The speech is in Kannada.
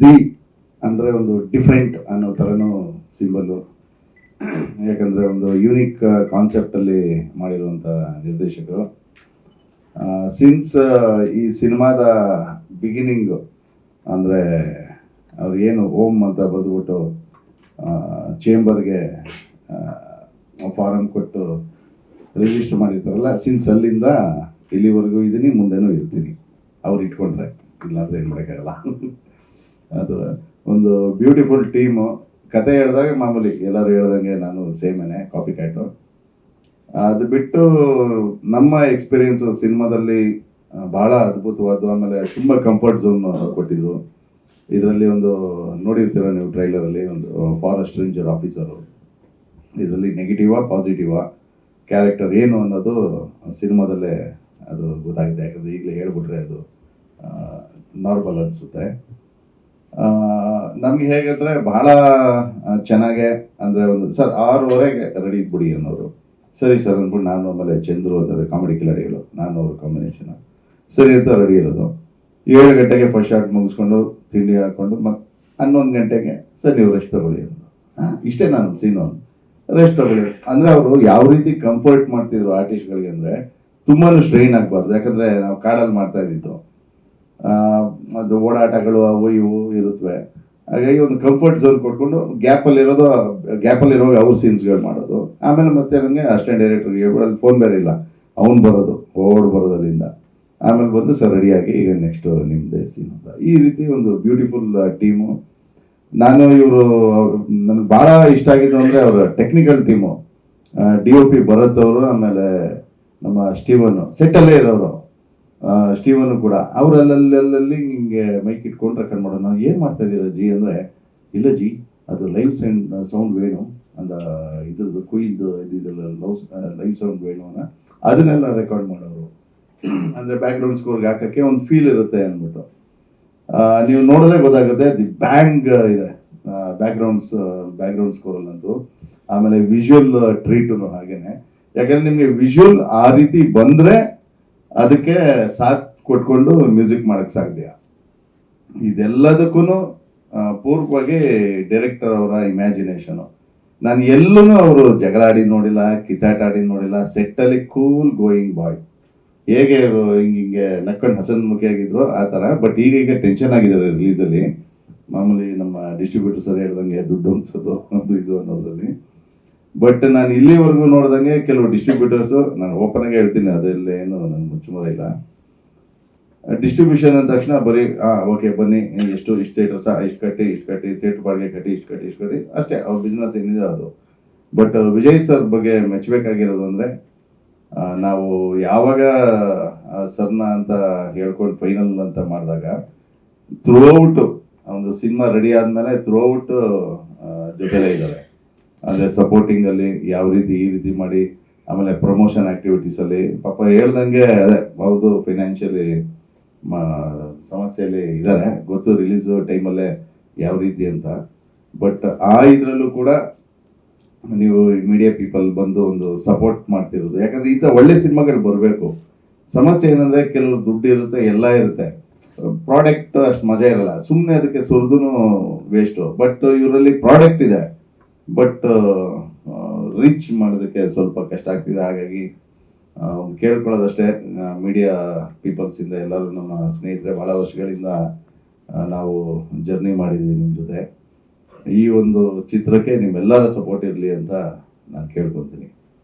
ದಿ ಅಂದರೆ ಒಂದು ಡಿಫ್ರೆಂಟ್ ಅನ್ನೋ ಥರನೂ ಸಿಂಬಲ್ಲು ಯಾಕಂದರೆ ಒಂದು ಯೂನಿಕ್ ಕಾನ್ಸೆಪ್ಟಲ್ಲಿ ಮಾಡಿರುವಂಥ ನಿರ್ದೇಶಕರು. ಸಿನ್ಸ್ ಈ ಸಿನಿಮಾದ ಬಿಗಿನಿಂಗು ಅಂದರೆ ಅವ್ರು ಏನು ಓಮ್ ಅಂತ ಬರೆದ್ಬಿಟ್ಟು ಚೇಂಬರ್ಗೆ ಫಾರಮ್ ಕೊಟ್ಟು ರಿಜಿಸ್ಟರ್ ಮಾಡಿರ್ತಾರಲ್ಲ ಸಿನ್ಸ್ ಅಲ್ಲಿಂದ ಇಲ್ಲಿವರೆಗೂ ಇದ್ದೀನಿ ಮುಂದೆನೂ ಇರ್ತೀನಿ. ಅವ್ರು ಇಟ್ಕೊಂಡ್ರೆ, ಇಲ್ಲಾಂದ್ರೆ ಏನು ಮಾಡೋಕ್ಕಾಗಲ್ಲ. ಅದು ಒಂದು ಬ್ಯೂಟಿಫುಲ್ ಟೀಮು ಕತೆ ಹೇಳಿದಾಗ ಮಾಮೂಲಿ ಎಲ್ಲರೂ ಹೇಳ್ದಂಗೆ ನಾನು ಸೇಮೇನೆ ಕಾಪಿ ಕ್ಯಾಟು ಅದು ಬಿಟ್ಟು ನಮ್ಮ ಎಕ್ಸ್ಪೀರಿಯನ್ಸು ಸಿನಿಮಾದಲ್ಲಿ ಭಾಳ ಅದ್ಭುತವಾದ್ದು. ಆಮೇಲೆ ತುಂಬ ಕಂಫರ್ಟ್ ಝೋನ್ ಕೊಟ್ಟಿದ್ರು. ಇದರಲ್ಲಿ ಒಂದು, ನೋಡಿರ್ತೀರ ನೀವು ಟ್ರೈಲರಲ್ಲಿ ಒಂದು ಫಾರೆಸ್ಟ್ ರೇಂಜರ್ ಆಫೀಸರು ಇದರಲ್ಲಿ ನೆಗೆಟಿವಾ ಪಾಸಿಟಿವಾ ಕ್ಯಾರೆಕ್ಟರ್ ಏನು ಅನ್ನೋದು ಸಿನಿಮಾದಲ್ಲೇ ಅದು ಗೊತ್ತಾಗಿದೆ ಯಾಕಂದರೆ ಈಗಲೇ ಹೇಳ್ಬಿಟ್ರೆ ಅದು ನಾರ್ಮಲ್ ಅನಿಸುತ್ತೆ. ನಮ್ಗೆ ಹೇಗಂದ್ರೆ ಬಹಳ ಚೆನ್ನಾಗೆ ಅಂದರೆ ಒಂದು, ಸರ್, ಆರೂವರೆಗೆ ರೆಡಿ ಇದ್ಬಿಡಿ ಅನ್ನೋರು. ಸರಿ ಸರ್ ಅಂದ್ಬಿಟ್ಟು ನಾನು ಆಮೇಲೆ ಚಂದ್ರು ಅಂತಂದರೆ ಕಾಮಿಡಿ ಕಿಲಾಡಿಗಳು, ನಾನು ಅವ್ರ ಕಾಂಬಿನೇಷನ್ ಸರಿ ಅಂತ ರೆಡಿ ಇರೋದು. ಏಳು ಗಂಟೆಗೆ ಫಸ್ಟ್ ಶಾರ್ಟ್ ಮುಗಿಸ್ಕೊಂಡು ತಿಂಡಿ ಹಾಕ್ಕೊಂಡು ಮತ್ತೆ ಹನ್ನೊಂದು ಗಂಟೆಗೆ ಸರ್ ನೀವು ರೆಸ್ಟ್ ತಗೊಳ್ಳಿ ಇಷ್ಟೇ ನಾನು ಸೀನು ರೆಸ್ಟ್ ತಗೊಳ್ಳಿ. ಅಂದರೆ ಅವರು ಯಾವ ರೀತಿ ಕಂಫರ್ಟ್ ಮಾಡ್ತಿದ್ರು ಆರ್ಟಿಸ್ಟ್ಗಳಿಗೆ ಅಂದರೆ ತುಂಬಾ ಸ್ಟ್ರೈನ್ ಆಗಬಾರ್ದು. ಯಾಕಂದರೆ ನಾವು ಕಾಡಲ್ಲಿ ಮಾಡ್ತಾ ಇದ್ದಿದ್ದು. ಅದು ಓಡಾಟಗಳು ಅವು ಇವು ಇರುತ್ತವೆ. ಹಾಗಾಗಿ ಒಂದು ಕಂಫರ್ಟ್ ಝೋನ್ ಕೊಟ್ಕೊಂಡು ಗ್ಯಾಪಲ್ಲಿ ಇರೋದು ಗ್ಯಾಪಲ್ಲಿ ಇರುವಾಗ ಅವ್ರ ಸೀನ್ಸ್ಗಳು ಮಾಡೋದು. ಆಮೇಲೆ ಮತ್ತೆ ನನಗೆ ಅಸಿಸ್ಟೆಂಟ್ ಡೈರೆಕ್ಟರ್ಗೆ ಅಲ್ಲಿ ಫೋನ್ ಬೇರೆ ಇಲ್ಲ. ಅವ್ನು ಬರೋದು, ಓಡ್ ಬರೋದು ಆಮೇಲೆ ಬಂದು ಸರ್ ರೆಡಿಯಾಗಿ, ಈಗ ನೆಕ್ಸ್ಟ್ ನಿಮ್ಮದೇ ಸೀನ್ ಅಂತ. ಈ ರೀತಿ ಒಂದು ಬ್ಯೂಟಿಫುಲ್ ಟೀಮು ನಾನು ಇವರು, ನನಗೆ ಭಾಳ ಇಷ್ಟ ಆಗಿದ್ದು ಅಂದರೆ ಅವರ technical team D O P Bharath ಅವರು, ಆಮೇಲೆ ನಮ್ಮ ಸ್ಟೀವನ್ ಸೆಟ್ಟಲ್ಲೇ ಇರೋರು. ಸ್ಟೀವನ್ ಕೂಡ ಅವರಲ್ಲಲ್ಲಿ ಹಿಂಗೆ ಮೈಕ್ ಇಟ್ಕೊಂಡು ರೆಕಾರ್ಡ್ ಮಾಡೋಣ ನಾವು ಏನು ಮಾಡ್ತಾ ಇದ್ದೀರ ಜಿ ಅಂದರೆ, ಇಲ್ಲ ಜಿ, ಅದು ಲೈವ್ ಸೌಂಡ್ ಸೌಂಡ್ ವೇಣು ಅಂದ, ಇದ್ರದ್ದು ಕುಯ್ದು ಇದ್ರಲ್ಲ ಲವ್ ಲೈವ್ ಸೌಂಡ್ ವೇಣುವನ್ನ ಅದನ್ನೆಲ್ಲ ರೆಕಾರ್ಡ್ ಮಾಡೋರು. ಅಂದರೆ ಬ್ಯಾಕ್ಗ್ರೌಂಡ್ ಸ್ಕೋರ್ಗೆ ಹಾಕೋಕ್ಕೆ ಒಂದು ಫೀಲ್ ಇರುತ್ತೆ ಅಂದ್ಬಿಟ್ಟು. ನೀವು ನೋಡಿದ್ರೆ ಗೊತ್ತಾಗುತ್ತೆ ದಿ ಬ್ಯಾಂಗ್ ಇದೆ. ಬ್ಯಾಕ್ಗ್ರೌಂಡ್ಸ್ ಬ್ಯಾಕ್ಗ್ರೌಂಡ್ ಸ್ಕೋರಲ್ಲಂತೂ ಆಮೇಲೆ ವಿಜುವಲ್ ಟ್ರೀಟು ಹಾಗೇನೆ. ಯಾಕಂದ್ರೆ ನಿಮಗೆ ವಿಜುವಲ್ ಆ ರೀತಿ ಬಂದರೆ ಅದಕ್ಕೆ ಸಾಥ್ ಕೊಟ್ಕೊಂಡು ಮ್ಯೂಸಿಕ್ ಮಾಡಕ್ಕೆ ಸಾಧ್ಯ. ಇದೆಲ್ಲದಕ್ಕೂ ಪೂರ್ವವಾಗಿ ಡೈರೆಕ್ಟರ್ ಅವರ ಇಮ್ಯಾಜಿನೇಷನು ನಾನು ಎಲ್ಲೂ ಅವರು ಜಗಳ ಆಡಿ ನೋಡಿಲ್ಲ ಕಿತಾಟ ಆಡಿ ನೋಡಿಲ್ಲ ಸೆಟ್ಟಲ್ಲಿ ಕೂಲ್ ಗೋಯಿಂಗ್ ಬಾಯ್ ಹೇಗೆ ಅವರು ಹಿಂಗೆ ಹಿಂಗೆ ನಕ್ಕೊಂಡು ಹಸನ್ಮುಖಿಯಾಗಿದ್ರು ಆ ಥರ. ಬಟ್ ಈಗ ಈಗ ಟೆನ್ಷನ್ ಆಗಿದ್ದಾರೆ ರಿಲೀಸಲ್ಲಿ ಮಾಮೂಲಿ ನಮ್ಮ ಡಿಸ್ಟ್ರಿಬ್ಯೂಟರ್ ಸರ್ ಹೇಳ್ದಂಗೆ ದುಡ್ಡು ಅನ್ಸೋದು ಅದು ಇದು ಅನ್ನೋದ್ರಲ್ಲಿ. ಬಟ್ ನಾನು ಇಲ್ಲಿವರೆಗೂ ನೋಡ್ದಂಗೆ ಕೆಲವು ಡಿಸ್ಟ್ರಿಬ್ಯೂಟರ್ಸು ನಾನು ಓಪನ್ ಆಗಿ ಹೇಳ್ತೀನಿ, ಅದರಲ್ಲಿ ಏನು ನನ್ನ ಮುಚ್ಚುಮರ ಇಲ್ಲ. ಡಿಸ್ಟ್ರಿಬ್ಯೂಷನ್ ಅಂದ ತಕ್ಷಣ ಬರೀ ಹಾಂ ಓಕೆ ಬನ್ನಿ ಎಷ್ಟು ಇಷ್ಟು ಥಿಯೇಟರ್ಸ ಇಷ್ಟು ಕಟ್ಟಿ ಇಷ್ಟು ಕಟ್ಟಿ ಥಿಯೇಟರ್ ಬಾಡಿಗೆ ಕಟ್ಟಿ, ಇಷ್ಟು ಕಟ್ಟಿ ಇಷ್ಟು ಕಟ್ಟಿ. ಅಷ್ಟೇ, ಅವ್ರ ಬಿಸ್ನೆಸ್ ಏನಿದೆ ಅದು. ಬಟ್ ವಿಜಯ್ ಸರ್ ಬಗ್ಗೆ ಮೆಚ್ಚಬೇಕಾಗಿರೋದು ಅಂದರೆ ನಾವು ಯಾವಾಗ ಸರ್ನ ಅಂತ ಹೇಳ್ಕೊಂಡು ಫೈನಲ್ ಅಂತ ಮಾಡಿದಾಗ ಥ್ರೂಔಟ್ ಒಂದು ಸಿನಿಮಾ ರೆಡಿ ಆದಮೇಲೆ ಥ್ರೂಔಟ್ ಜೊತೆಲೇ ಇದ್ದಾರೆ. ಅಂದರೆ ಸಪೋರ್ಟಿಂಗಲ್ಲಿ ಯಾವ ರೀತಿ ಈ ರೀತಿ ಮಾಡಿ, ಆಮೇಲೆ ಪ್ರಮೋಷನ್ ಆ್ಯಕ್ಟಿವಿಟೀಸಲ್ಲಿ ಪಾಪ ಹೇಳ್ದಂಗೆ ಅದೇ ಅವ್ರದ್ದು ಫೈನಾನ್ಷಿಯಲಿ ಸಮಸ್ಯೆಯಲ್ಲಿ ಇದ್ದಾರೆ ಗೊತ್ತು ರಿಲೀಸ್ ಟೈಮಲ್ಲೇ ಯಾವ ರೀತಿ ಅಂತ. ಬಟ್ ಆ ಇದರಲ್ಲೂ ಕೂಡ ನೀವು ಮೀಡಿಯಾ ಪೀಪಲ್ ಬಂದು ಒಂದು ಸಪೋರ್ಟ್ ಮಾಡ್ತಿರೋದು. ಯಾಕಂದರೆ ಇಂಥ ಒಳ್ಳೆ ಸಿನಿಮಾಗಳು ಬರಬೇಕು. ಸಮಸ್ಯೆ ಏನಂದರೆ ಕೆಲವರು ದುಡ್ಡು ಇರುತ್ತೆ, ಎಲ್ಲ ಇರುತ್ತೆ. ಪ್ರಾಡಕ್ಟ್ ಅಷ್ಟು ಮಜಾ ಇರಲ್ಲ. ಸುಮ್ಮನೆ ಅದಕ್ಕೆ ಸುರಿದು ವೇಸ್ಟು ಬಟ್ ಇವರಲ್ಲಿ ಪ್ರಾಡಕ್ಟ್ ಇದೆ. ಬಟ್ ರೀಚ್ ಮಾಡೋದಕ್ಕೆ ಸ್ವಲ್ಪ ಕಷ್ಟ ಆಗ್ತಿದೆ. ಹಾಗಾಗಿ ಒಂದು ಕೇಳ್ಕೊಳ್ಳೋದಷ್ಟೇ. ಮೀಡಿಯಾ ಪೀಪಲ್ಸಿಂದ ಎಲ್ಲರೂ ನಮ್ಮ ಸ್ನೇಹಿತರೆ ಭಾಳ ವರ್ಷಗಳಿಂದ ನಾವು ಜರ್ನಿ ಮಾಡಿದ್ವಿ ನಿಮ್ಮ ಜೊತೆ. ಈ ಒಂದು ಚಿತ್ರಕ್ಕೆ ನಿಮ್ಮೆಲ್ಲರ ಸಪೋರ್ಟ್ ಇರಲಿ ಅಂತ ನಾನು ಕೇಳ್ಕೊತೀನಿ